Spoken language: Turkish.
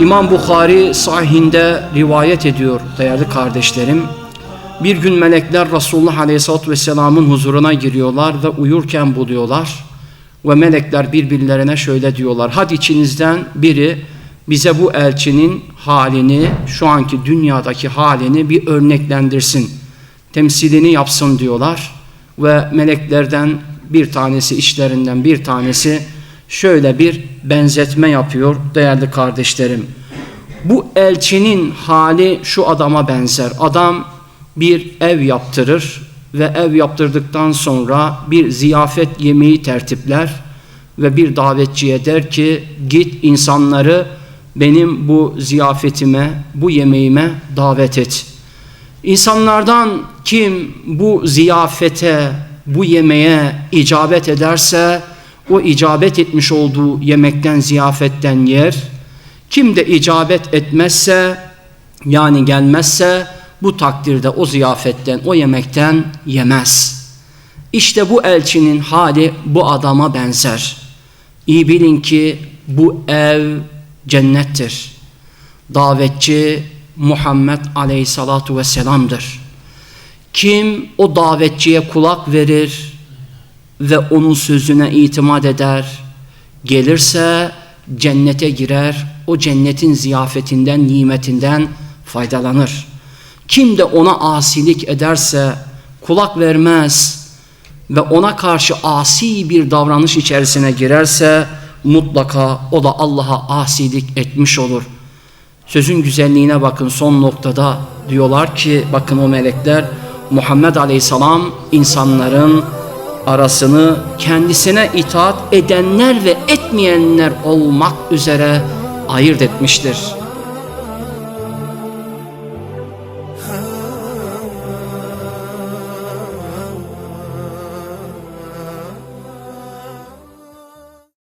İmam Bukhari sahihinde rivayet ediyor değerli kardeşlerim. Bir gün melekler Resulullah Aleyhisselatü Vesselam'ın huzuruna giriyorlar ve uyurken buluyorlar. Ve melekler birbirlerine şöyle diyorlar. Hadi içinizden biri bize bu elçinin halini, şu anki dünyadaki halini bir örneklendirsin. Temsilini yapsın diyorlar. Ve meleklerden bir tanesi, işlerinden bir tanesi şöyle bir benzetme yapıyor değerli kardeşlerim. Bu elçinin hali şu adama benzer. Adam bir ev yaptırır ve ev yaptırdıktan sonra bir ziyafet yemeği tertipler ve bir davetçiye der ki git insanları benim bu ziyafetime, bu yemeğime davet et. İnsanlardan kim bu ziyafete, bu yemeğe icabet ederse o icabet etmiş olduğu yemekten, ziyafetten yer. Kim de icabet etmezse yani gelmezse bu takdirde o ziyafetten, o yemekten yemez. İşte bu elçinin hali bu adama benzer. İyi bilin ki bu ev cennettir. Davetçi Muhammed Aleyhissalatu vesselam'dır. Kim o davetçiye kulak verir ve onun sözüne itimat eder, gelirse cennete girer, o cennetin ziyafetinden, nimetinden faydalanır. Kim de ona asilik ederse, kulak vermez ve ona karşı asi bir davranış içerisine girerse mutlaka o da Allah'a asilik etmiş olur. Sözün güzelliğine bakın son noktada diyorlar ki bakın o melekler Muhammed Aleyhisselam insanların arasını kendisine itaat edenler ve etmeyenler olmak üzere ayırt etmiştir.